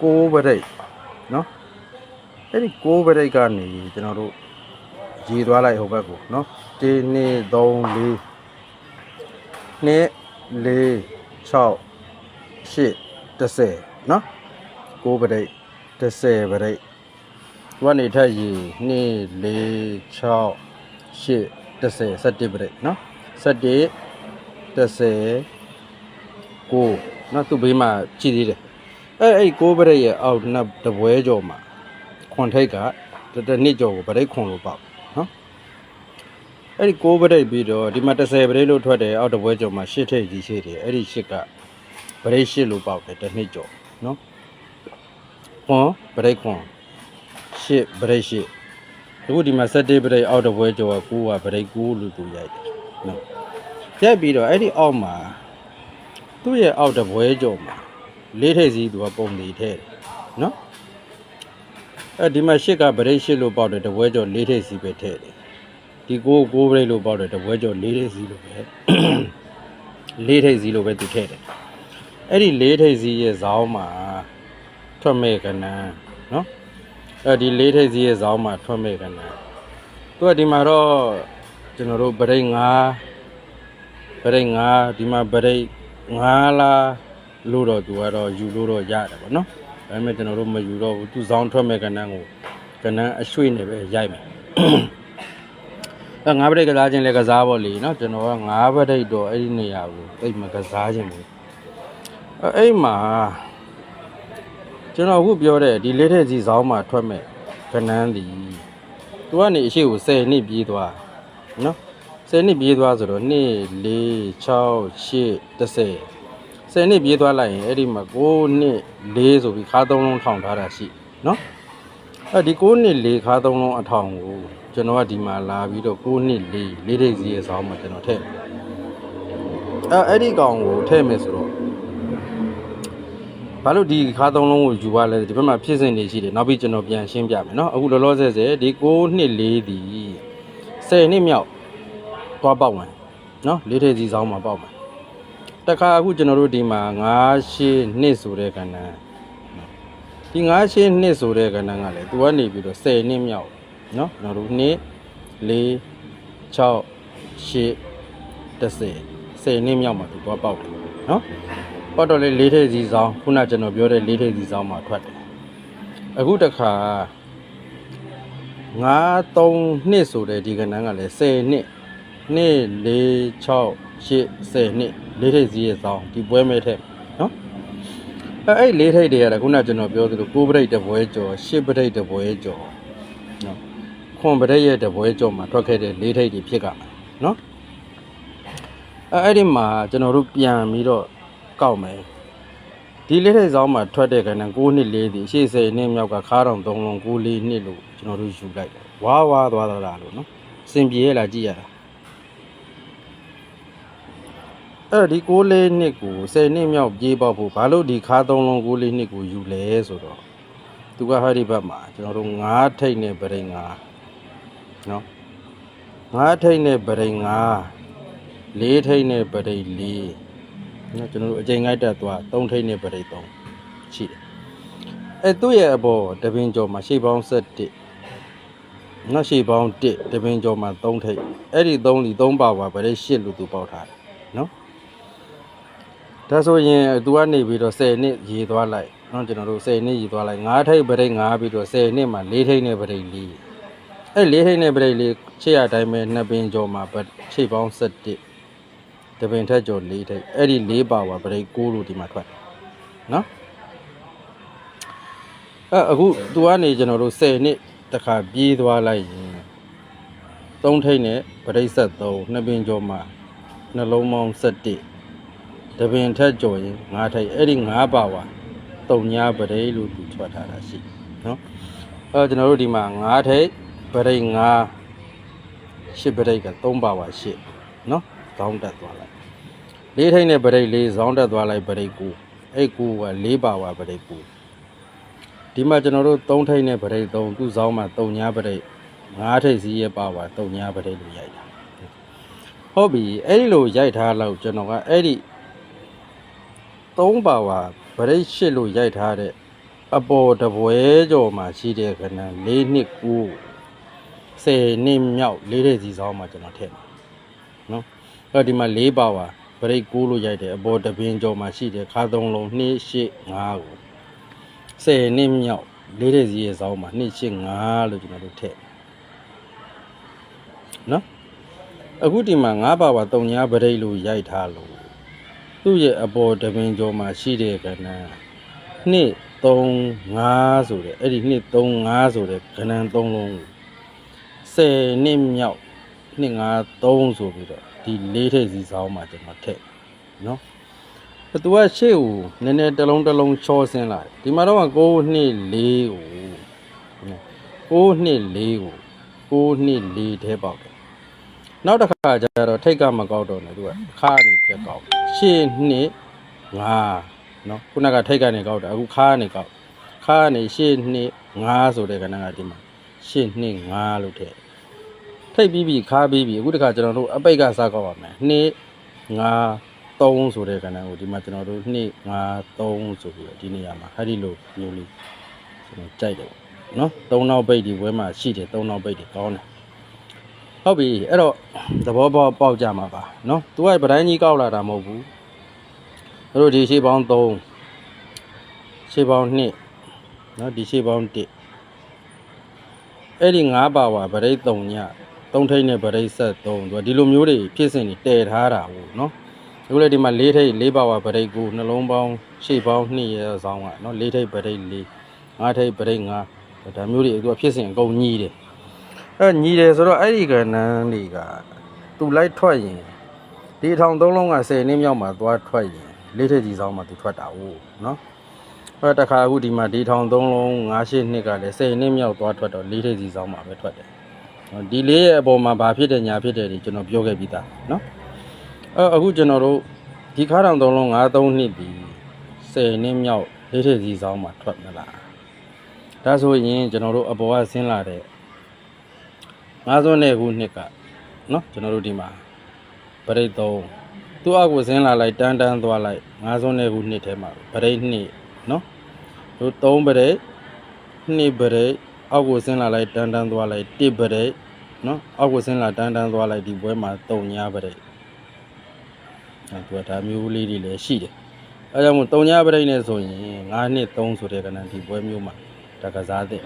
6ပရိတ်နော်အဲ့ဒီ6ပရိတ်ကနေကျွန်တော်တို့ရေသွားလိုက်ဟိုဘက်ကိုနော်1 2 3 4 2 4 6 8 10နော်6ပရိတ်10ပရိတ်ဒီကနေထက်ရေ2 4 6 8 10 17ပရိတ်နော်17 10ကိုနော်သူ့ဘေးမှာကြည့်သေးတယ် အဲအဲ့ကိုးပရိတ်ရဲ့အောက်နှစ်တပွဲကျော်မှာခွန်ထိတ်ကတတနှစ်ကျော်ကိုပရိတ်ခွန်လို့ပေါ့နော်အဲ့ဒီကိုးပရိတ်ပြီးတော့ဒီမှာ30ပရိတ်လို့ထွက်တယ်အောက်တပွဲကျော်မှာရှစ်ထိတ်ကြီးရှိတယ်အဲ့ဒီရှစ်ကပရိတ်ရှစ်လို့ပေါ့တယ်တနှစ်ကျော်နော်ခွန်ပရိတ်ခွန်ရှစ်ပရိတ်ရှစ်အခုဒီမှာ17ပရိတ်အောက်တပွဲကျော်က9ကပရိတ်9လို့သူရိုက်တယ်နော်ရိုက်ပြီးတော့အဲ့ဒီအောက်မှာသူ့ရဲ့အောက်တပွဲကြော်မှာ လေးထိပ်စီးသူကပုံနေထဲတယ်နော်အဲ့ဒီမှာရှစ်ကဗရိတ်ရှစ်လို့ပေါက်တယ်တပွဲကြော်လေးထိပ်စီးပဲထဲတယ်ဒီကိုကိုဗရိတ်လို့ပေါက်တယ်တပွဲကြော်လေးထိပ်စီးလို့ပဲလေးထိပ်စီးလို့ပဲသူထဲတယ်အဲ့ဒီလေးထိပ်စီးရဲ့ဇောင်းမှာထွက်မဲ့ကနန်းနော်အဲ့ဒီလေးထိပ်စီးရဲ့ဇောင်းမှာထွက်မဲ့ကနန်းသူကဒီမှာတော့ကျွန်တော်တို့ဗရိတ်၅ပရိတ်ငါဒီမှာပရိတ်ငါလား လို့တော့သူကတော့ယူလို့တော့ရတယ်ပေါ့နော်ဒါပေမဲ့ကျွန်တော်တို့မယူတော့ဘူးသူဇောင်းထွက်မဲ့ကဏ္ဍကိုကဏ္ဍအရွှေ့နေပဲရိုက်မယ်အဲငါးပရိတ်ကစားခြင်းလည်းကစားပေါ့လေနော်ကျွန်တော်ကငါးပရိတ်တော့အဲ့ဒီနေရာကိုတိတ်မကစားခြင်းဘူးအဲအဲ့မှာကျွန်တော်အခုပြောတဲ့ဒီလေးထက်စီဇောင်းမှာထွက်မဲ့ကဏ္ဍဒီသူကနေအရှိကို10နှစ်ပြေးသွားနော်10နှစ်ပြေးသွားဆိုတော့2 4 6 8 10 10နှစ်ပြေးသွားလိုက်ရင်အဲ့ဒီမှာ9နှစ်4ဆိုပြီးခါသုံးလုံးထောင်ထားတာရှိနော်အဲ့ဒီ9နှစ်4ခါသုံးလုံးအထောင်ကိုကျွန်တော်ကဒီမှာလာပြီးတော့9နှစ်4လေးထိပ်စီရဲ့ဆောင်းမှာကျွန်တော်ထည့်အဲ့အဲ့ဒီကောင်ကိုထည့်မယ်ဆိုတော့ဘာလို့ဒီခါသုံးလုံးကိုယူရလဲဒီဘက်မှာဖြစ်စဉ်တွေရှိတယ်နောက်ပြီးကျွန်တော်ပြန်ရှင်းပြမယ်နော်အခုလောလောဆယ်ဆယ်ဒီ9နှစ်4ဒီ10နှစ်မြောက်သွားပေါက်မယ်နော်လေးထိပ်စီဆောင်မှာပေါက်မယ် တခါအခုကျွန်တော်တို့ဒီမှာ9ရှင်းနှစ်ဆိုတဲ့ကဏ္ဍဒီ9ရှင်းနှစ်ဆိုတဲ့ကဏ္ဍကလည်းသူကနေပြီးတော့10နှစ်မြောက်နော်ကျွန်တော်တို့2 4 6 8 10 10နှစ်မြောက်မှာသူသွားပေါက်တယ်နော်ပေါက်တော့လေလေးထိပ်စီဆောင်ခုနကျွန်တော်ပြောတဲ့လေးထိပ်စီဆောင်မှာထွက်တယ်အခုတခါ9 3နှစ်ဆိုတဲ့ဒီကဏ္ဍကလည်း10နှစ်နှစ်4 6 8 10နှစ်လေးထိပ်စီးရဲ့ဆောင်ဒီပွဲမဲထက်နော်အဲအဲ့လေးထိပ်တွေကလည်းခုနကကျွန်တော်ပြောသလို9ပရိတ်တပွဲကျော်10ပရိတ်တပွဲကျော်နော်ခွန်ပရိတ်ရဲ့တပွဲကျော်မှာထွက်ခဲ့တဲ့လေးထိပ်တွေဖြစ်ကမှာနော်အဲအဲ့ဒီမှာကျွန်တော်တို့ပြန်ပြီးတော့ကောက်မယ်ဒီလေးထိပ်ဆောင်မှာထွက်တဲ့ကဏ္ဍ9နှစ်4ဒီရှေ့10နှစ်မြောက်ကခါးတောင်3လုံး9 4နှစ်လို့ကျွန်တော်တို့ယူလိုက်တယ်ဝါဝါသွားတာလားလို့နော်စင်ပြေရလားကြည့်ရတာ အဲ့တော့ဒီ6လေးနှစ်ကို10နှစ်မြောက်ပြေးပေါက်ဖို့ဘာလို့ဒီခါသုံးလုံး6လေးနှစ်ကိုယူလဲဆိုတော့သူကဟာဒီဘက်မှာကျွန်တော်တို့9ထိတ်နဲ့ဗရိန်9နော်9ထိတ်နဲ့ဗရိန်9 4ထိတ်နဲ့ဗရိန်4နော်ကျွန်တော်တို့အချိန်ငိုက်တက်သွား3ထိတ်နဲ့ဗရိန်3ရှိတယ်အဲ့သူ့ရဲ့အပေါ်တပင်ကျော်မှာရှေ့ပေါင်း7နော်ရှေ့ပေါင်း1တပင်ကျော်မှာ3ထိတ်အဲ့ဒီ3ဒီ3ပါပါဗရိန်8လို့သူပေါက်ထားတယ်နော် ဒါဆိုရင် तू ကနေပြီးတော့10နှစ်ရေသွားလိုက်နော်ကျွန်တော်တို့10နှစ်ရေသွားလိုက်9ထိပ်ပရိတ်9ပြီးတော့10နှစ်မှာ4ထိပ်နဲ့ပရိတ်4အဲ့4ထိပ်နဲ့ပရိတ်4ခြေရတိုင်းပဲနှစ်ပင်ကျော်မှာခြေပေါင်း7တပင်ထက်ကျော်4ထိပ်အဲ့ဒီ4ပါဝါပရိတ်6လို့ဒီမှာထွက်နော်အဲ့အခု तू ကနေကျွန်တော်တို့10နှစ်တခါပြေးသွားလိုက်ရင်3ထိပ်နဲ့ပရိတ်73နှစ်ပင်ကျော်မှာနှလုံးပေါင်း7 တပင်ထက်ကြော်ရင်ငါးထိုက်အဲ့ဒီငါးပါဝါတုံညာပရိလို့သူထွက်ထားတာရှိနော်အဲကျွန်တော်တို့ဒီမှာငါးထိုက်ပရိငါးရှစ်ပရိက3ပါဝါရှစ်နော်ဇောင်းတက်သွားလိုက်လေးထိုက်နဲ့ပရိလေးဇောင်းတက်သွားလိုက်ပရိကိုအဲ့ကိုက၄ပါဝါပရိကိုဒီမှာကျွန်တော်တို့3ထိုက်နဲ့ပရိ3သူ့ဇောင်းမှာတုံညာပရိငါးထိုက်စီးရဲ့ပါဝါတုံညာပရိလို့ရိုက်တာဟုတ်ပြီအဲ့ဒီလိုရိုက်ထားလို့ကျွန်တော်ကအဲ့ဒီ 3ပါဝါဗရိတ်ရှစ်လို့ရိုက်ထားတဲ့အပေါ်တပွဲကျော်မှာရှိတဲ့ခဏ၄နှစ်9 10နှစ်မြောက်လေးတဲ့စီဆောင်မှာကျွန်တော်ထည့်တယ်နော်အဲ့တော့ဒီမှာ၄ပါဝါဗရိတ်9လို့ရိုက်တယ်အပေါ်တပင်ကျော်မှာရှိတယ်ခါသုံးလုံး2 8 5ကို10နှစ်မြောက်လေးတဲ့စီရဲ့ဆောင်မှာ2 8 5လို့ကျွန်တော်တို့ထည့်နော်အခုဒီမှာ၅ပါဝါ3ညာဗရိတ်လို့ရိုက်ထားလို့ သူ့ရဲ့အပေါ်တပင်ကျော်မှာရှိတဲ့ကဏ္ဍ2 3 5ဆိုတဲ့အဲ့ဒီ2 3 5ဆိုတဲ့ကဏ္ဍ3လုံးကို10နှစ်မြောက်နှစ်5 3ဆိုပြီးတော့ဒီလေးထိပ်စီဆောင်မှာကျွန်တော်ထည့်နော်အဲ့သူကရှေ့ကိုနည်းနည်းတစ်လုံးတစ်လုံးချောဆင်းလာတယ်ဒီမှာတော့9နှစ်4ကို9နှစ်4ကို9နှစ်4ထဲပေါက်တယ် နောက်တစ်ခါကျတော့ထိတ်ကမကောက်တော့နဲ့သူကခါနေပြက်ကောက်ရှေ့နှစ်5နော်ခုနကထိတ်ကနေကောက်တာအခုခါနေကောက်ခါနေရှေ့နှစ်5ဆိုတဲ့ကဏ္ဍကဒီမှာရှေ့နှစ်5လို့ထည့်ထိတ်ပြီးပြီခါပြီးပြီအခုတခါကျွန်တော်တို့အပိတ်ကစားကောက်ပါမယ်2 5 3ဆိုတဲ့ကဏ္ဍကိုဒီမှာကျွန်တော်တို့2 5 3ဆိုပြီးတော့ဒီနေရာမှာအဲ့ဒီလိုမျိုးလေးကျွန်တော်ကြိုက်တယ်ပေါ့နော်3နောက်ပိတ်ဒီဘွဲမှာရှိတယ်3နောက်ပိတ်ဒီကောင်းတယ် ဟုတ်ပြီအဲ့တော့သဘောပေါက်ပေါက်ကြမှာပါနော်သူကဗတိုင်းကြီးကောက်လာတာမဟုတ်ဘူးတို့ဒီရှေ့ပေါင်း3ရှေ့ပေါင်း2နော်ဒီရှေ့ပေါင်း1အဲ့ဒီ၅ပါဝါဗရိတ်3ည3ထိပ်နဲ့ဗရိတ်ဆက်3သူကဒီလိုမျိုးတွေဖြစ်စဉ်တွေတည်ထားတာဟုတ်နော်အခုလေဒီမှာ၄ထိပ်၄ပါဝါဗရိတ်ကိုနှလုံးပေါင်းရှေ့ပေါင်း2ရဲဆောင်ကနော်၄ထိပ်ဗရိတ်4 5ထိပ်ဗရိတ်5ဒါမျိုးတွေသူကဖြစ်စဉ်အကုန်ညီးတယ် အဲ့ညီးတယ်ဆိုတော့အဲ့ဒီကဏ္ဍတွေကသူလိုက်ထွက်ရင်ဒီထောင်သုံးလုံးက10နှစ်မြောက်မှာသွားထွက်ရင်၄ထိပ်ကြီးဆောင်မှာသူထွက်တာဟုတ်နော်ဟောတခါအခုဒီမှာဒီထောင်သုံးလုံး9ရှစ်နှစ်ကလည်း10နှစ်မြောက်သွားထွက်တော့၄ထိပ်စီဆောင်မှာပဲထွက်တယ်။ဟောဒီလေးရဲ့အပေါ်မှာဘာဖြစ်တယ်ညာဖြစ်တယ်ဒီကျွန်တော်ပြောခဲ့ပြီးသားနော်။အဲအခုကျွန်တော်တို့ဒီခါထောင်သုံးလုံး9 3နှစ်ဒီ10နှစ်မြောက်၄ထိပ်စီဆောင်မှာထွက်မလား။ဒါဆိုရင်ကျွန်တော်တို့အပေါ်ကဆင်းလာတဲ့ 9စွန်းနဲ့ခုနှစ်ကနော်ကျွန်တော်တို့ဒီမှာပရိတ်3သူ့အကူဆင်းလာလိုက်တန်းတန်းသွားလိုက်9စွန်းနဲ့ခုနှစ်ထဲမှာပရိတ်2နော်တို့3ပရိတ်2ပရိတ်အောက်ကိုဆင်းလာလိုက်တန်းတန်းသွားလိုက်1ပရိတ်နော်အောက်ကိုဆင်းလာတန်းတန်းသွားလိုက်ဒီဘွဲမှာ3ညပရိတ်အဲသူကဒါမျိုးလေးတွေလည်းရှိတယ်အဲကြောင့်မို့3ညပရိတ်နဲ့ဆိုရင်9နှစ်3ဆိုတဲ့ကဏ္ဍဒီဘွဲမျိုးမှာတကစားတဲ့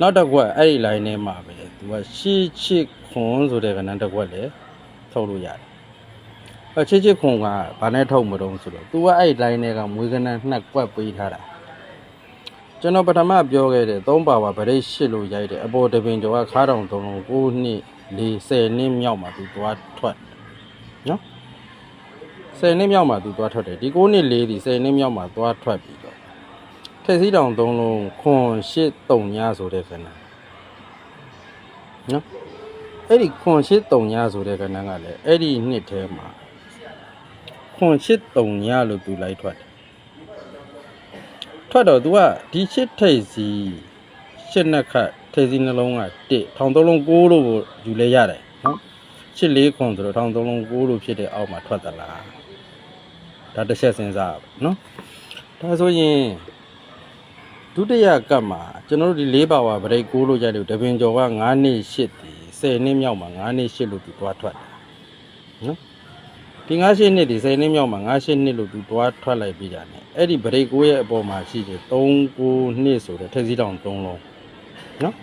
နောက်တစ်ခွက်အဲ့ဒီ line ထဲမှာပဲ သူကရှစ်ချစ်ခွန်ဆိုတဲ့ကဏ္ဍတစ်ခွက်လေထုတ်လို့ရတယ်အချစ်ချစ်ခွန်ကဘာနဲ့ထုတ်မတုံးဆိုတော့သူကအဲ့ line တွေကမွေးကဏ္ဍနှစ်ကွက်ပေးထားတာကျွန်တော်ပထမပြောခဲ့တဲ့3ပါဝါဗရိတ်ရှစ်လို့ရိုက်တယ်အပေါ်တပင်ကျော်ကခါတောင်သုံးလုံး9နှစ်၄၀နှစ်မြောက်မှာသူသွားထွက်နော်10နှစ်မြောက်မှာသူသွားထွက်တယ်ဒီ9နှစ်4ဒီ10နှစ်မြောက်မှာသွားထွက်ပြီးတော့ထက်စီးတောင်သုံးလုံးခွန်8 3ညဆိုတဲ့ခဏ နော်အဲ့ဒီခွန်ရှစ်တုံညာဆိုတဲ့ခဏကလည်းအဲ့ဒီနှစ်ထဲမှာခွန်ရှစ်တုံညလို့သူလိုက်ထွက်တယ်ထွက်တော့ तू ကဒီရှစ်ထိပ်စီရှစ်နှစ်ခတ်ထိပ်စီနှလုံးက1ထောင်သုံးလုံး6လို့ကိုယူလဲရတယ်နော်ရှစ်လေးခွန်ဆိုတော့ထောင်သုံးလုံး6လို့ဖြစ်တဲ့အောက်မှာထွက်သလားဒါတစ်ချက်စဉ်းစားရပါနော်ဒါဆိုရင် ဒုတိယကပ်မှာကျွန်တော်တို့ဒီ၄ပါဝါဗရိတ်6လို့ရတယ်တပင်ကျော်က9နှစ်8ဒီ10နှစ်မြောက်မှာ9နှစ်8လို့သူသွားထွက်တယ်နော်ဒီ9ရှစ်နှစ်ဒီ10နှစ်မြောက်မှာ9ရှစ်နှစ်လို့သူတွားထွက်လိုက်ပြီးတာ ਨੇ အဲ့ဒီဗရိတ်ကိုရဲ့အပေါ်မှာရှိတယ်3 9နှစ်ဆိုတဲ့ထက်စီတောင်3လုံးနော်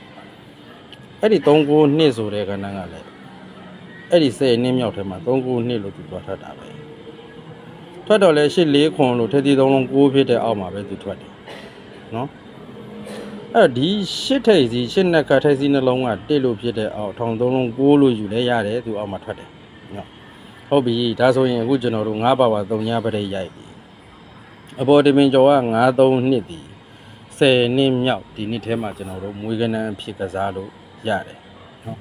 အဲ့ဒီ3 9နှစ်ဆိုတဲ့ကဏ္ဍကလည်းအဲ့ဒီ10နှစ်မြောက်ထဲမှာ3 9နှစ်လို့သူတွားထွက်တာပဲထွက်တော့လဲရှစ်4ခွန်လို့ထက်စီ3လုံး9ဖြစ်တဲ့အောက်မှာပဲသူထွက်တယ် နော်အဲ့ဒီရှစ်ထိပ်စီရှစ်နှစ်ကထက်စီနှလုံးကတစ်လို့ဖြစ်တဲ့အောက်ထောင်3လုံး9လို့ယူလဲရတယ်သူအောက်မှာထွက်တယ်နော်ဟုတ်ပြီဒါဆိုရင်အခုကျွန်တော်တို့၅ပါပါ3ညပရိတ်ရိုက်ပြီအပေါ်တမင်ကျော်က93နှစ်ဒီ10နှစ်မြောက်ဒီနှစ်ထဲမှာကျွန်တော်တို့မွေးကနန်းဖြစ်ကစားလို့ရတယ်နော်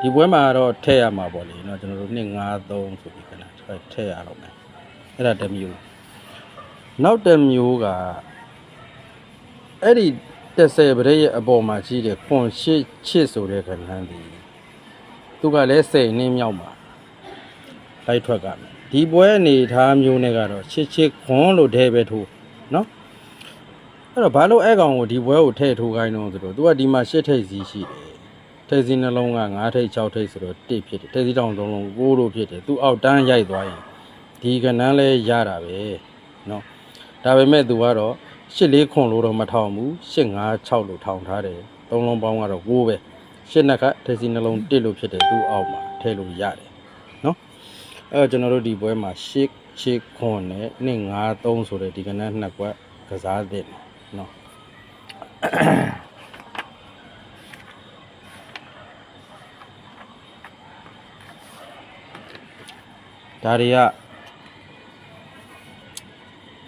ဒီပွဲမှာတော့ထည့်ရမှာပေါ့လေနော်ကျွန်တော်တို့နှစ်93ဆိုပြီးကနန်းထည့်ထည့်ရတော့မယ်အဲ့ဒါတစ်မျိုးနောက်တစ်မျိုးက အဲ့ဒီ30ပရိရဲ့အပေါ်မှာရှိတဲ့ခွန်ရှိချစ်ဆိုတဲ့ခဏန်းဒီသူကလည်း10နှင်းမြောက်မှာလိုက်ထွက်ကမယ်ဒီပွဲအနေထားမျိုးနဲ့ကတော့ချစ်ချစ်ခွန်လို့ထဲပဲထိုးနော်အဲ့တော့ဘာလို့အဲ့ကောင်ကိုဒီပွဲကိုထည့်ထိုးခိုင်းတော့ဆိုတော့သူကဒီမှာရှစ်ထိပ်စီရှိတယ်ထိပ်စီနှလုံးက9ထိပ်6ထိပ်ဆိုတော့1ဖြစ်တယ်ထိပ်စီတောင်သုံးလုံး6လို့ဖြစ်တယ်သူအောက်တန်းရိုက်သွားရင်ဒီကဏ္ဍလဲရတာပဲเนาะဒါပေမဲ့သူကတော့ 84ခွန်လို့တော့မထောင်ဘူး856လို့ထောင်ထားတယ်သုံးလုံးပေါင်းကတော့9ပဲ8နှစ်ခဒစီနှလုံး1လို့ဖြစ်တယ်သူ့အောက်မှာထည့်လို့ရတယ်နော်အဲကျွန်တော်တို့ဒီပွဲမှာ8 8ခွန်နဲ့253ဆိုတဲ့ဒီကနေ့နှစ်ကွက်ကစားတဲ့နော်ဒါတွေက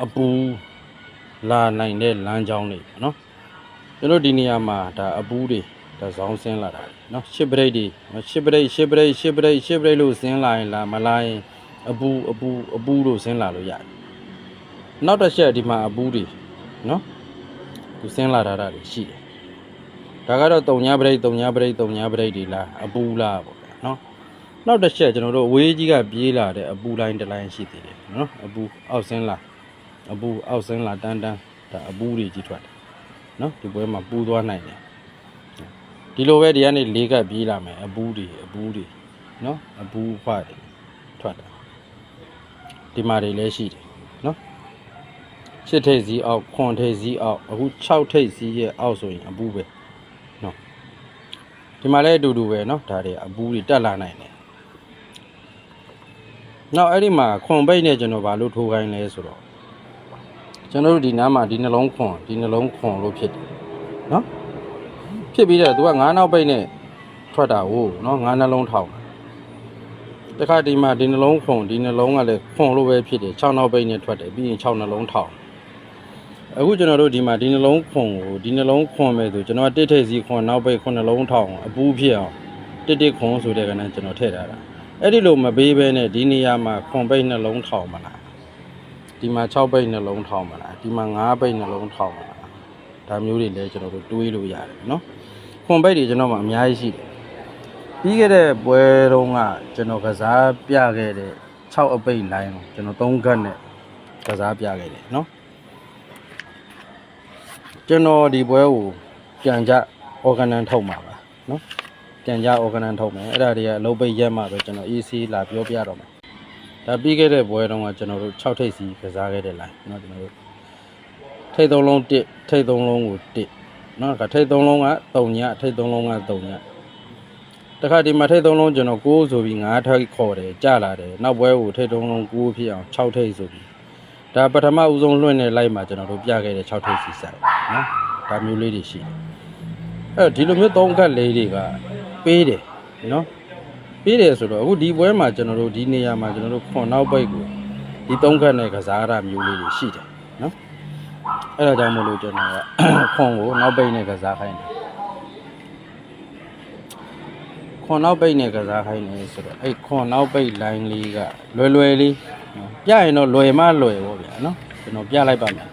အပူ လာနိုင်တဲ့လမ်းကြောင်းတွေပေါ့နော်ကျွန်တော်ဒီနေရာမှာဒါအပူတွေဒါဇောင်းဆင်းလာတာနော်ရှစ်ပရိတ်တွေရှစ်ပရိတ်ရှစ်ပရိတ်ရှစ်ပရိတ်ရှစ်ပရိတ်လို့ဆင်းလာရင်လာမလာရင်အပူအပူအပူလို့ဆင်းလာလို့ရတယ်နောက်တစ်ချက်ဒီမှာအပူတွေနော်သူဆင်းလာတာတာတွေရှိတယ်ဒါကတော့တုံညာပရိတ်တုံညာပရိတ်တုံညာပရိတ်တွေလားအပူလားပေါ့ဗျာနော်နောက်တစ်ချက်ကျွန်တော်တို့အဝေးကြီးကပြေးလာတဲ့အပူလိုင်းတစ်လိုင်းရှိသေးတယ်နော်အပူအောက်ဆင်းလာ အပူအောက်ဆင်းလာတန်းတန်းဒါအပူတွေကြီးထွက်တယ်နော်ဒီပွဲမှာပူသွားနိုင်တယ်ဒီလိုပဲဒီကနေလေးကပ်ပြေးလာမယ်အပူတွေအပူတွေနော်အပူဖွားတယ်ထွက်တာဒီမှာတွေလည်းရှိတယ်နော်ရှစ်ထိပ်စီးအောက်ခွန်ထိပ်စီးအောက်အခု6ထိပ်စီးရဲ့အောက်ဆိုရင်အပူပဲနော်ဒီမှာလည်းအတူတူပဲနော်ဒါတွေအပူတွေတက်လာနိုင်တယ်နောက်အဲ့ဒီမှာခွန်ပိတ်နဲ့ကျွန်တော်ဘာလို့ထိုးခိုင်းလဲဆိုတော့ ကျွန်တော်တို့ဒီနားမှာဒီနှလုံးခွန်ဒီနှလုံးခွန်လို့ဖြစ်တယ်နော်ဖြစ်ပြီးတော့သူကငါးနောက်ပိတ်နဲ့ထွက်တာဟုတ်နော်ငါးနှလုံးထောင်တခါဒီမှာဒီနှလုံးခွန်ဒီနှလုံးကလည်းခွန်လို့ပဲဖြစ်တယ်6နောက်ပိတ်နဲ့ထွက်တယ်ပြီးရင်6နှလုံးထောင်အခုကျွန်တော်တို့ဒီမှာဒီနှလုံးခွန်ကိုဒီနှလုံးခွန်မဲ့ဆိုကျွန်တော်တစ်ထိပ်စီခွန်နောက်ပိတ်ခွန်နှလုံးထောင်အပူးဖြစ်အောင်တစ်တစ်ခွန်ဆိုတဲ့ကနေ့ကျွန်တော်ထည့်ထားတာအဲ့ဒီလိုမပေးဘဲနဲ့ဒီနေရာမှာခွန်ပိတ်နှလုံးထောင်မလား ဒီမှာ6ပိတ်နှလုံးထောင်မလားဒီမှာ9ပိတ်နှလုံးထောင်မလားဒါမျိုးတွေလည်းကျွန်တော်တို့တွေးလို့ရတယ်နော်ခွန်ပိတ်တွေကျွန်တော်မှအများကြီးရှိတယ်ပြီးခဲ့တဲ့ပွဲတုန်းကကျွန်တော်ကစားပြခဲ့တဲ့6အပိတ်လိုင်းကိုကျွန်တော်3ခတ်နဲ့ကစားပြခဲ့တယ်နော်ကျွန်တော်ဒီပွဲကိုပြန်ကြ organ ထုတ်မှာပါနော်ပြန်ကြ organ ထုတ်မယ်အဲ့ဒါတွေကအလုပ်ပိတ်ရက်မှပဲကျွန်တော် EC လာပြောပြတော့မယ် ဒါပြီးခဲ့တဲ့ပွဲတုန်းကကျွန်တော်တို့6ထိပ်စီကစားခဲ့တဲ့ line เนาะကျွန်တော်တို့ထိပ်သုံးလုံး1ထိပ်သုံးလုံးကို1เนาะကထိပ်သုံးလုံးက3ညထိပ်သုံးလုံးက3ညတခါဒီမှာထိပ်သုံးလုံးကျွန်တော်6ဆိုပြီး9ထိပ်ခေါ်တယ်ကြလာတယ်နောက်ပွဲကိုထိပ်သုံးလုံး9ဖြစ်အောင်6ထိပ်ဆိုပြီးဒါပထမဦးဆုံးလွှင့်တဲ့ line မှာကျွန်တော်တို့ပြခဲ့တဲ့6ထိပ်စီဆိုင်เนาะဒါမျိုးလေးတွေရှိတယ်အဲ့ဒီလိုမျိုးသုံးခတ်လေးတွေက ပေးတယ်နော် ပေးတယ်ဆိုတော့အခုဒီပွဲမှာကျွန်တော်တို့ဒီနေရာမှာကျွန်တော်တို့ခွန်နောက်ပိတ်ကိုဒီသုံးခတ်နဲ့ကစားရတာမျိုးလေးတွေရှိတယ်နော်အဲ့ဒါကြောင့်မို့လို့ကျွန်တော်ကခွန်ကိုနောက်ပိတ်နဲ့ကစားခိုင်းတယ်ခွန်နောက်ပိတ်နဲ့ကစားခိုင်းတယ်ဆိုတော့အဲ့ခွန်နောက်ပိတ် line လေးကလွယ်လွယ်လေးနော်ပြရင်တော့လွယ်မှလွယ်ပေါ့ဗျာနော်ကျွန်တော်ပြလိုက်ပါမယ်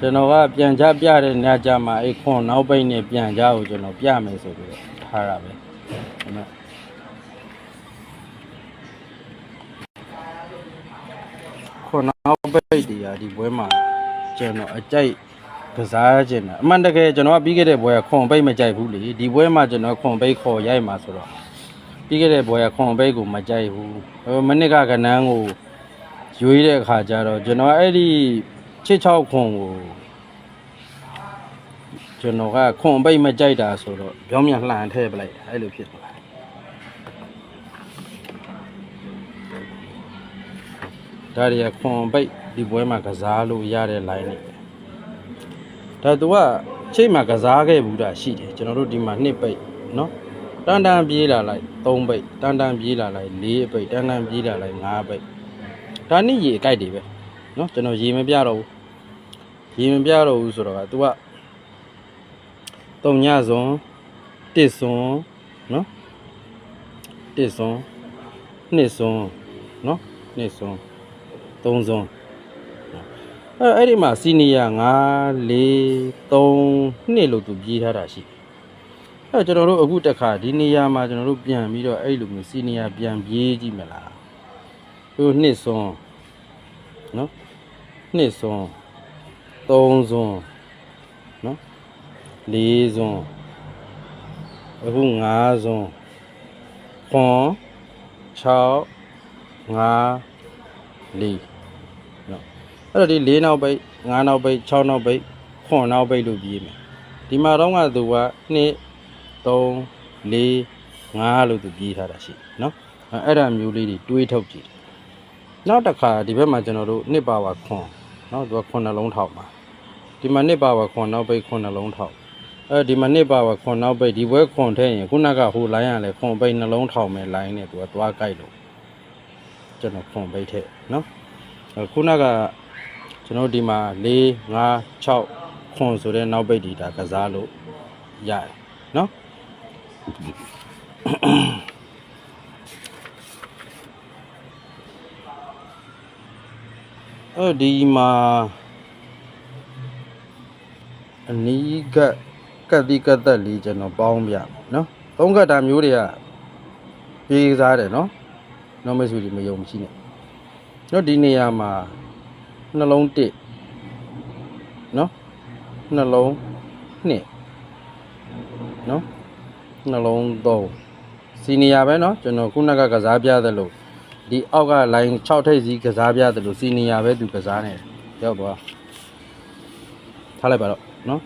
ကျွန်တော်ကပြန်ချပြတဲ့ညကြမှာအဲ့ခွန်နောက်ပိတ်နဲ့ပြန်ချကိုကျွန်တော်ပြမယ်ဆိုပြီးတော့ထားတာပဲဒါမဲ့ ခွန်နောက်ပိတ်တရားဒီပွဲမှာကျွန်တော်အကြိုက်ကစားခြင်းတာအမှန်တကယ်ကျွန်တော်ကပြီးခဲ့တဲ့ပွဲကခွန်ပိတ်မကြိုက်ဘူးလေဒီပွဲမှာကျွန်တော်ခွန်ပိတ်ခေါ်ရိုက်မှာဆိုတော့ပြီးခဲ့တဲ့ပွဲကခွန်ပိတ်ကိုမကြိုက်ဘူးဟိုမနစ်ကကနန်းကိုရွေးတဲ့အခါကျတော့ကျွန်တော်အဲ့ဒီချစ်ချောက်ခွန်ကိုကျွန်တော်ကခွန်ပိတ်မကြိုက်တာဆိုတော့ပြောင်းပြန်လှန်ထည့်ပလိုက်တာအဲ့လိုဖြစ်သွားတယ် ဒါတွေကခွန်ပိတ်ဒီပွဲမှာကစားလို့ရတဲ့ line တွေဒါသူကချိန်မှာကစားခဲ့ဘူးတာရှိတယ်ကျွန်တော်တို့ဒီမှာနှစ်ပိတ်နော်တန်တန်ပြေးလာလိုက်3ပိတ်တန်တန်ပြေးလာလိုက်4ပိတ်တန်တန်ပြေးလာလိုက်5ပိတ်ဒါနည်းရေအကြိုက်တွေပဲနော်ကျွန်တော်ရေမပြတော့ဘူးရေမပြတော့ဘူးဆိုတော့က तू ကတုံညစွန်တစ်စွန်နော်တစ်စွန်နှစ်စွန်နော်နှစ်စွန် သုံးစွန်အဲအဲ့ဒီမှာစီနီယာ9 4 3နှစ်လို့သူပြေးထားတာရှိတယ်အဲကျွန်တော်တို့အခုတစ်ခါဒီနေရာမှာကျွန်တော်တို့ပြန်ပြီးတော့အဲ့လိုမျိုးစီနီယာပြန်ပြေးကြည့်မလားဟိုနှစ်စွန်နော်နှစ်စွန်သုံးစွန်နော်လေးစွန်းအခု5စွန်းခွန်6 5 4နော် အဲ့တော့ဒီ၄နောက်ပိတ်5နောက်ပိတ်6နောက်ပိတ်ခွန်နောက်ပိတ်လို့ပြီးမယ်ဒီမှာတော့ကသူက2 3 4 5လို့သူပြီးထားတာရှိတယ်နော်အဲ့အဲ့ဒါမျိုးလေးတွေတွေးထုတ်ကြည့်တယ်နောက်တစ်ခါဒီဘက်မှာကျွန်တော်တို့နှစ်ပါဝါခွန်နော်သူကခွန်နှလုံးထောက်ပါဒီမှာနှစ်ပါဝါခွန်နောက်ပိတ်ခွန်နှလုံးထောက်အဲဒီမှာနှစ်ပါဝါခွန်နောက်ပိတ်ဒီဘွဲခွန်ထဲရင်ခုနကဟိုလိုင်းရလဲခွန်ပိတ်နှလုံးထောက်မယ်လိုင်းနဲ့သူကသွားကြိုက်လို့ကျွန်တော်ခွန်ပိတ်ထဲနော်အဲခုနက ကျွန်တော်ဒီမှာ4 5 6ခွန်ဆိုတဲ့နောက်ပိတ်ဒီဒါကစားလို့ရတယ်နော်အဲ့ဒီမှာအနီးကပ်ကတ်တိကတ်သက်လေးကျွန်တော်ပေါင်းပြမယ်နော်သုံးကတ်တာမျိုးတွေကပြေးစားတယ်နော်နော်မဆူဒီမယုံမရှိနဲ့နော်ဒီနေရာမှာ နှလုံးတစ်နော်နှလုံးနှစ်နော်နှလုံးသုံးစီနီယာပဲနော်ကျွန်တော်ခုနကကစားပြသလိုဒီအောက်ကလိုင်း6ထိပ်စီကစားပြသလိုစီနီယာပဲသူကစားနေတယ်ရောက်သွားထားလိုက်ပါတော့နော်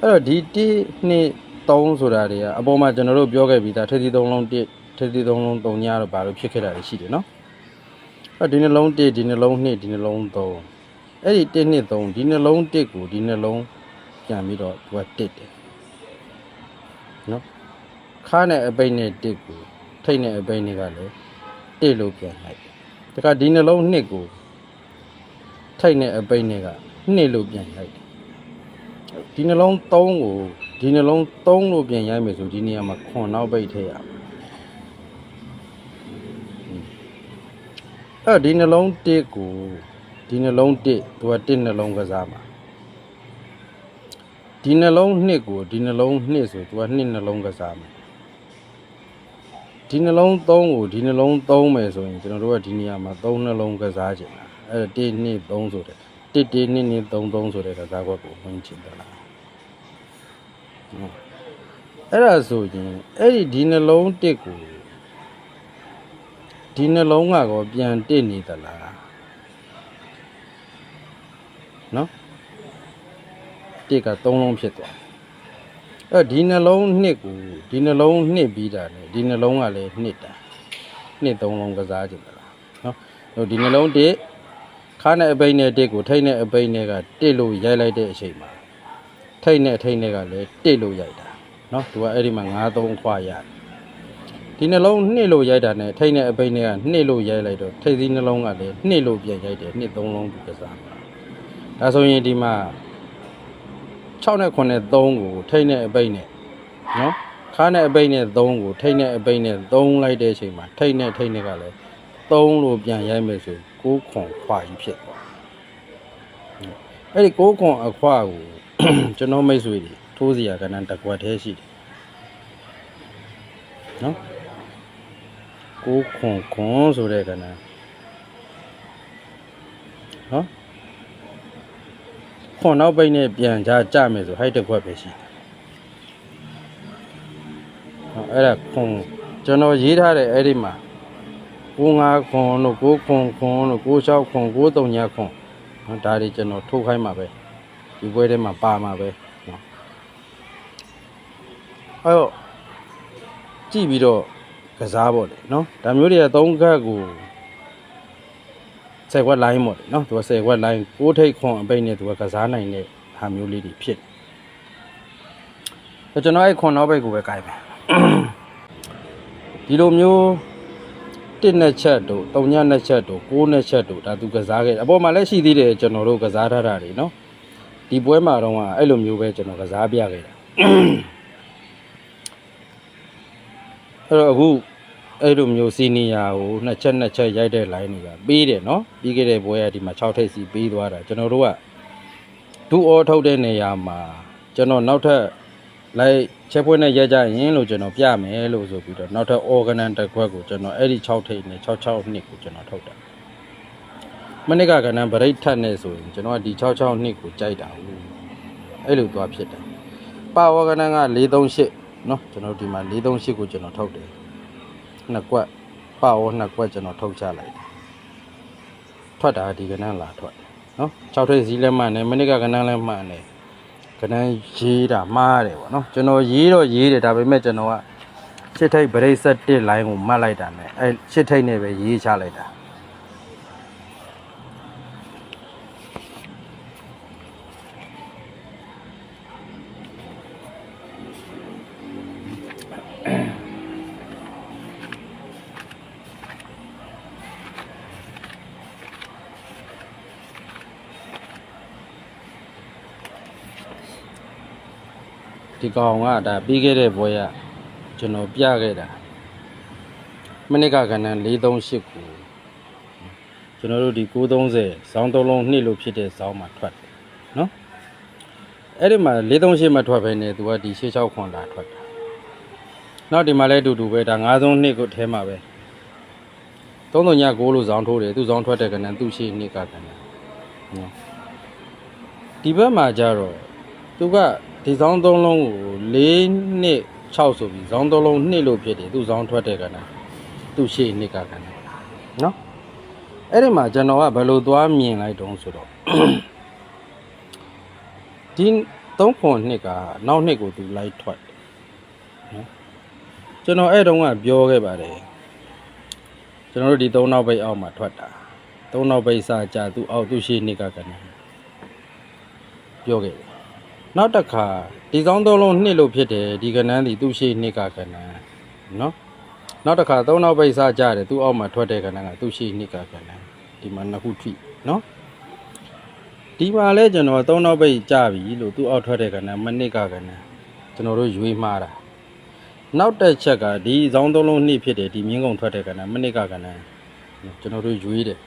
အဲ့တော့ဒီ1 2 3ဆိုတာတွေကအပေါ်မှာကျွန်တော်တို့ပြောခဲ့ပြီးသားထိပ်စီ3လုံး1ထိပ်စီ3လုံး3ညတော့ဘာလို့ဖြစ်ခဲ့တာတွေရှိတယ်နော်အဲ့ဒီနှလုံး1ဒီနှလုံး2ဒီနှလုံး3 အဲ့ဒီ1 2 3ဒီနှလုံး1ကိုဒီနှလုံးပြန်ပြီးတော့သူကတစ်တယ်နော်ခါနဲ့အပိတ်နဲ့တစ်ကိုထိတ်နဲ့အပိတ်နဲ့ကလည်းတစ်လို့ပြန်လိုက်တယ်ဒါကဒီနှလုံး2ကိုထိတ်နဲ့အပိတ်နဲ့က2လို့ပြန်လိုက်တယ်ဒီနှလုံး3ကိုဒီနှလုံး3လို့ပြန်ရိုက်မယ်ဆိုဒီနေရာမှာခွန်နောက်ပိတ်ထည့်ရမယ်အဲ့တော့ဒီနှလုံး1ကို ဒီနှလုံး1သူက1နှလုံးကစားမှာဒီနှလုံး2ကိုဒီနှလုံး2ဆိုသူက2နှလုံးကစားမှာဒီနှလုံး3ကိုဒီနှလုံး3မယ်ဆိုရင်ကျွန်တော်တို့ကဒီနေရာမှာ3နှလုံးကစားချင်တာအဲ့ဒါ1 2 3ဆိုတဲ့1 1 2 2 3 3ဆိုတဲ့ကစားကွက်ကိုဝင်ချင်တယ်လားဟုတ်အဲ့ဒါဆိုရင်အဲ့ဒီဒီနှလုံး1ကိုဒီနှလုံးကတော့ပြန်တစ်နေသလား တစ်က3လုံးဖြစ်သွားအဲ့ဒီနှလုံးနှစ်ကိုဒီနှလုံးနှစ်ပြီးတာလေဒီနှလုံးကလည်းနှစ်တာနှစ်3လုံးကစားကြည့်သလားနော်ဟိုဒီနှလုံးတစ်ခါနဲ့အပိတ်နဲ့တစ်ကိုထိတ်နဲ့အပိတ်နဲ့ကတစ်လို့ရိုက်လိုက်တဲ့အချိန်မှာထိတ်နဲ့ထိတ်နဲ့ကလည်းတစ်လို့ရိုက်တာနော်သူကအဲ့ဒီမှာ9 3ခွာရတယ်ဒီနှလုံးနှစ်လို့ရိုက်တာနဲ့ထိတ်နဲ့အပိတ်နဲ့ကနှစ်လို့ရိုက်လိုက်တော့ထိတ်သီးနှလုံးကလည်းနှစ်လို့ပြန်ရိုက်တယ်နှစ်3လုံးကစားမှာဒါဆိုရင်ဒီမှာ 6နဲ့9နဲ့3ကိုထိတ်နဲ့အပိတ်နဲ့နော်ခါနဲ့အပိတ်နဲ့3ကိုထိတ်နဲ့အပိတ်နဲ့3လိုက်တဲ့အချိန်မှာထိတ်နဲ့ထိတ်နဲ့ကလည်း3လို့ပြန်ရိုက်မယ်ဆို6ခွန်ခွာကြီးဖြစ်သွားအဲ့ဒီ6ခွန်အခွာကိုကျွန်တော်မိတ်ဆွေတွေထိုးစရာကဏ္ဍတစ်ခွက်တည်းရှိတယ်နော်ကိုခွန်ခွန်ဆိုတဲ့ကဏ္ဍနော် ခွန်နောက်ပိတ်နဲ့ပြန်ကြကြမယ်ဆိုဟိုက်တစ်ခွက်ပဲရှိတယ်ဟောအဲ့ဒါခွန်ကျွန်တော်ရေးထားတဲ့အဲ့ဒီမှာ95ခွန်တို့9ခွန်ခွန်တို့96ခွန်93ညခွန်နော်ဒါတွေကျွန်တော်ထုတ်ခိုင်းမှာပဲဒီပွဲထဲမှာပါမှာပဲနော်အဲ့တော့ကြည့်ပြီးတော့ကစားပေါ့လေနော်ဒါမျိုးတွေက3ခက်ကို 10ခွက် line ပေါ့လေနော်သူက10ခွက် line 6ထိတ်ခွန်အပိတ်နဲ့သူကကစားနိုင်တဲ့ဟာမျိုးလေးတွေဖြစ်တယ်ကျွန်တော်အဲ့ခွန်နောက်ပိတ်ကိုပဲကြိုက်မယ်ဒီလိုမျိုးတစ်နှစ်ချက်တို့တုံညနှစ်ချက်တို့ကိုးနှစ်ချက်တို့ဒါသူကစားခဲ့တယ်အပေါ်မှာလည်းရှိသေးတယ်ကျွန်တော်တို့ကစားထားတာတွေနော်ဒီပွဲမှာတော့အဲ့လိုမျိုးပဲကျွန်တော်ကစားပြခဲ့တာအဲ့တော့အခု အဲ့လိုမျိုးစီနီယာကိုနှစ်ချက်နှစ်ချက်ရိုက်တဲ့ line တွေကပြီးတယ်နော်ပြီးခဲ့တဲ့ပွဲကဒီမှာ6ထိပ်စီပြီးသွားတာကျွန်တော်တို့ကဒူအောထုတ်တဲ့နေရာမှာကျွန်တော်နောက်ထပ်လိုက်ချက်ပွဲနဲ့ရက်ကြရင်လို့ကျွန်တော်ပြမယ်လို့ဆိုပြီးတော့နောက်ထပ် organ တစ်ခွက်ကိုကျွန်တော်အဲ့ဒီ6ထိပ်နဲ့66နှစ်ကိုကျွန်တော်ထုတ်တာမနစ်ကကဏ္ဍဗရိတ်ထက်နဲ့ဆိုရင်ကျွန်တော်ကဒီ66နှစ်ကိုကြိုက်တာဟုတ် အဲ့လိုသွားဖြစ်တယ်ပါဝကဏ္ဍက438เนาะကျွန်တော်ဒီမှာ438ကိုကျွန်တော်ထုတ်တယ် နှစ်ကွက်ပအိုးနှစ်ကွက်ကျွန်တော်ထုတ်ချလိုက်တယ်ထွက်တာဒီကနန်းလာထွက်နော်6ထိပ်စည်းလည်းမှန်တယ်မိနစ်ကကနန်းလည်းမှန်တယ်ကနန်းရေးတာမှားတယ်ပေါ့နော်ကျွန်တော်ရေးတော့ရေးတယ်ဒါပေမဲ့ကျွန်တော်ကရှစ်ထိပ်ဗရိတ်ဆက်1လိုင်းကိုမှတ်လိုက်တာ ਨੇ အဲရှစ်ထိပ်နဲ့ပဲရေးချလိုက်တာ ကောင်ကဒါပြီးခဲ့တဲ့ဘွဲကကျွန်တော်ပြခဲ့တာမိနစ်ကကဏ္ဍ438ကိုကျွန်တော်တို့ဒီ930ဇောင်းသုံးလုံးနှစ်လို့ဖြစ်တဲ့ဇောင်းမှာထွက်တယ်နော်အဲ့ဒီမှာ438မှာထွက်ပဲနေသူကဒီ66ခွန်လာထွက်တာနောက်ဒီမှာလည်းအတူတူပဲဒါ932နှစ်ကိုထဲမှာပဲ339လို့ဇောင်းထိုးတယ်သူဇောင်းထွက်တဲ့ကဏ္ဍသူရှိနှစ်ကကဏ္ဍနော်ဒီဘက်မှာကျတော့သူက ဒီဇောင်းသုံးလုံးကို၄နှစ်6ဆိုပြီးဇောင်းသုံးလုံးနှစ်လို့ဖြစ်တယ်သူဇောင်းထွက်တဲ့ကဏ္ဍသူရှေ့နှစ်ကကဏ္ဍနော်အဲ့ဒီမှာကျွန်တော်ကဘယ်လိုသွားမြင်လိုက်တုံးဆိုတော့ဒီ3ခွန်နှစ်ကနောက်နှစ်ကိုသူလိုက်ထွက်တယ်နော်ကျွန်တော်အဲ့တုန်းကပြောခဲ့ပါတယ်ကျွန်တော်တို့ဒီ3နောက်ပိတ်အောက်မှာထွက်တာ3နောက်ပိတ်စာကြသူအောက်သူရှေ့နှစ်ကကဏ္ဍပြောခဲ့တယ် နောက်တစ်ခါဒီကောင်းသုံးလုံးနှစ်လို့ဖြစ်တယ်ဒီကဏ္ဍဒီသူ့ရှိနှစ်ကကဏ္ဍနော်နောက်တစ်ခါသုံးနောက်ပိတ်စားကြတယ်သူ့အောက်မှာထွက်တဲ့ကဏ္ဍကသူ့ရှိနှစ်ကကဏ္ဍဒီမှာနှစ်ခုထိနော်ဒီမှာလဲကျွန်တော်သုံးနောက်ပိတ်ကြပြီလို့သူ့အောက်ထွက်တဲ့ကဏ္ဍမနစ်ကကဏ္ဍကျွန်တော်တို့ရွေးမှားတာနောက်တစ်ချက်ကဒီဇောင်းသုံးလုံးနှစ်ဖြစ်တယ်ဒီမြင်းကုံထွက်တဲ့ကဏ္ဍမနစ်ကကဏ္ဍကျွန်တော်တို့ရွေးတယ်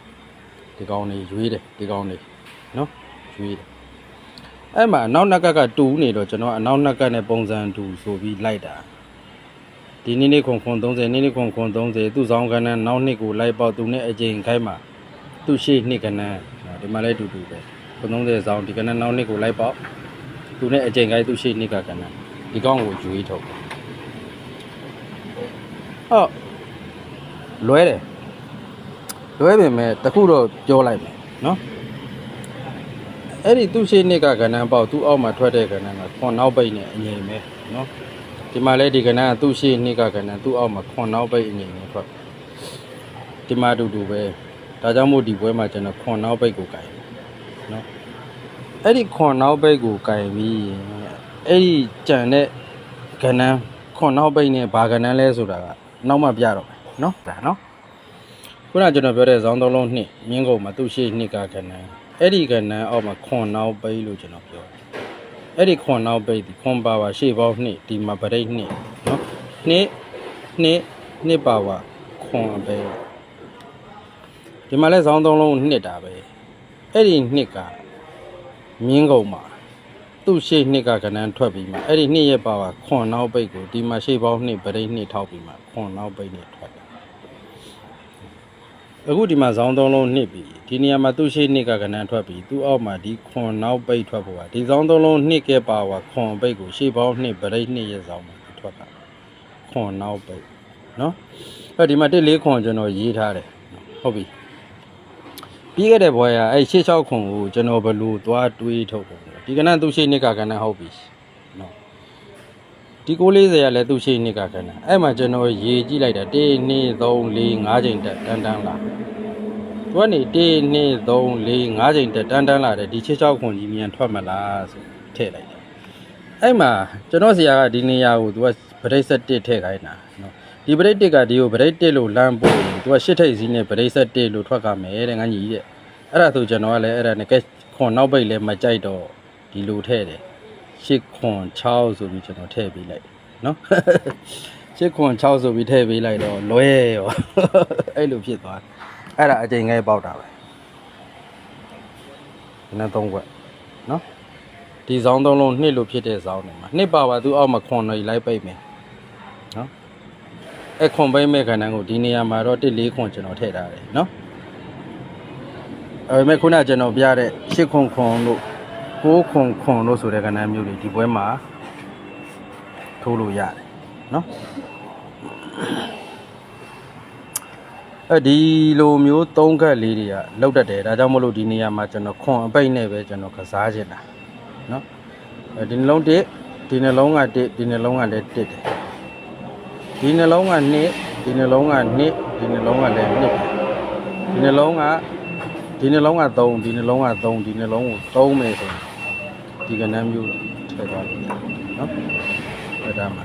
ဒီကောင်းနေရွေးတယ်ဒီကောင်းနေနော်ရွေးတယ် အဲ့မှာအနောက်နှက်ကကတူနေတော့ကျွန်တော်အနောက်နှက်ကနဲ့ပုံစံတူဆိုပြီးလိုက်တာဒီနေ့နေ့ခွန်ခွန်30နေ့နေ့ခွန်ခွန်30သူ့ဆောင်ကဏ္ဍနောက်နှစ်ကိုလိုက်ပေါက်သူနဲ့အကျိန်ခိုင်းမှာသူ့ရှိနှစ်ကဏ္ဍဒီမှာလည်းတူတူပဲခွန်30ဆောင်ဒီကဏ္ဍနောက်နှစ်ကိုလိုက်ပေါက်သူနဲ့အကျိန်ခိုင်းသူ့ရှိနှစ်ကကဏ္ဍဒီကောင်းကိုယူပြီးထုတ်ဟုတ်လွဲတယ်လွဲပေမဲ့တခုတော့ပြောလိုက်မယ်နော် အဲ့ဒီသူ့ရှိနှစ်ကကဏ္ဍပေါက်သူ့အောက်မှာထွက်တဲ့ကဏ္ဍကခွန်နောက်ပိတ်နဲ့အငြိမ်ပဲနော်ဒီမှာလဲဒီကဏ္ဍကသူ့ရှိနှစ်ကကဏ္ဍသူ့အောက်မှာခွန်နောက်ပိတ်အငြိမ်နဲ့ထွက်ဒီမှာအတူတူပဲဒါကြောင့်မို့ဒီပွဲမှာကျွန်တော်ခွန်နောက်ပိတ်ကိုကင်နော်အဲ့ဒီခွန်နောက်ပိတ်ကိုကင်ပြီးအဲ့ဒီကြံတဲ့ကဏ္ဍခွန်နောက်ပိတ်နဲ့ဘာကဏ္ဍလဲဆိုတာကနောက်မှပြတော့မယ်နော်ဒါနော်ခုနကကျွန်တော်ပြောတဲ့ဇောင်းသုံးလုံးနှစ်မြင်းကုန်မှာသူ့ရှိနှစ်ကကဏ္ဍ အဲ့ဒီကဏ္ဍအောက်မှာခွန်နောက်ပိတ်လို့ကျွန်တော်ပြောတယ်အဲ့ဒီခွန်နောက်ပိတ်ဒီခွန်ပါဝါရှေ့ပေါင်းနှစ်ဒီမှာဗရိတ်နှစ်နော်နှစ်နှစ်နှစ်ပါဝါခွန်အပဲဒီမှာလဲဇောင်းသုံးလုံးနှစ်တာပဲအဲ့ဒီနှစ်ကမြင်းကုန်မှာသူ့ရှေ့နှစ်ကကဏ္ဍထွက်ပြီးမှအဲ့ဒီနှစ်ရဲ့ပါဝါခွန်နောက်ပိတ်ကိုဒီမှာရှေ့ပေါင်းနှစ်ဗရိတ်နှစ်ထောက်ပြီးမှခွန်နောက်ပိတ်နဲ့ထွက်တယ် အခုဒီမှာဇောင်းသုံးလုံးနှစ်ပြီဒီနေရာမှာသူ့ရှိနှစ်ကကဏ္ဍထွက်ပြီသူ့အောက်မှာဒီခွန်နောက်ပိတ်ထွက်ဖို့ပါဒီဇောင်းသုံးလုံးနှစ်ကဲပါဝါခွန်ပိတ်ကိုရှေ့ပေါင်းနှစ်ဗရိတ်နှစ်ရဲ့ဇောင်းမှာထွက်တာခွန်နောက်ပိတ်နော်အဲဒီမှာတစ်လေးခွန်ကျွန်တော်ရေးထားတယ်ဟုတ်ပြီပြီးခဲ့တဲ့ဘွယ်ကအဲရှေ့6ခွန်ကိုကျွန်တော်ဘယ်လိုသွားတွေးထုတ်ပုံလဲဒီကဏ္ဍသူ့ရှိနှစ်ကကဏ္ဍဟုတ်ပြီနော် ဒီ940ရလဲသူ့ရှိနှစ်ကကဏ္ဍအဲ့မှာကျွန်တော်ရေးကြည့်လိုက်တာ1 2 3 4 5ချိန်တက်တန်းတန်းလာသူကနေ1 2 3 4 5ချိန်တက်တန်းတန်းလာတယ်ဒီ66ခွန်ကြီးမြန်ထွက်မလားဆိုထည့်လိုက်တယ်အဲ့မှာကျွန်တော်ဆရာကဒီနေရာကိုသူကဗရိတ်ဆက်1ထည့်ခိုင်းတာနော်ဒီဗရိတ်1ကဒီကိုဗရိတ်1လို့လမ်းပို့ရင်သူကရှစ်ထိပ်စီးနဲ့ဗရိတ်ဆက်1လို့ထွက်ကမယ်တဲ့ငါကြီးတဲ့အဲ့ဒါဆိုကျွန်တော်ကလည်းအဲ့ဒါနဲ့ကဲခွန်နောက်ပိတ်လည်းမကြိုက်တော့ဒီလိုထည့်တယ် ရှစ်ခွန်6ဆိုပြီးကျွန်တော်ထည့်ပေးလိုက်နော်ရှစ်ခွန်6ဆိုပြီးထည့်ပေးလိုက်တော့လွဲရောအဲ့လိုဖြစ်သွားတယ်အဲ့ဒါအချိန်ငယ်ပေါက်တာပဲဒီနေ့၃ခွက်နော်ဒီဇောင်းသုံးလုံးနှစ်လို့ဖြစ်တဲ့ဇောင်းတွေမှာနှစ်ပါပါသူအောက်မှာခွန်တွေလိုက်ပိတ်မယ်နော်အဲ့ခွန်ပိတ်မဲ့ခန္ဓာကိုဒီနေရာမှာတော့1 4ခွန်ကျွန်တော်ထည့်ထားတယ်နော်အဲ့မဲ့ခုနကျွန်တော်ပြတဲ့8ခွန်ခွန်လို့9 6ခွန်ခွန်လို့ဆိုတဲ့ကဏ္ဍမျိုးတွေဒီပွဲမှာထိုးလို့ရတယ်နော်အဲဒီလိုမျိုးသုံးခက်လေးတွေကလောက်တတ်တယ်ဒါကြောင့်မလို့ဒီနေရာမှာကျွန်တော်ခွန်အပိတ်နဲ့ပဲကျွန်တော်ကစားချင်တာနော်အဲဒီနှလုံးတစ်ဒီနှလုံးကတစ်ဒီနှလုံးကလည်းတစ်တယ်ဒီနှလုံးကနှစ်ဒီနှလုံးကနှစ်ဒီနှလုံးကလည်းနှစ်တယ်ဒီနှလုံးကဒီနှလုံးက3ဒီနှလုံးက3ဒီနှလုံးကို3မယ်ဆိုရင် ဒီကဏ္ဍမျိုးထည့်သွားလို့ရတယ်နော်အဲ့ဒါမှ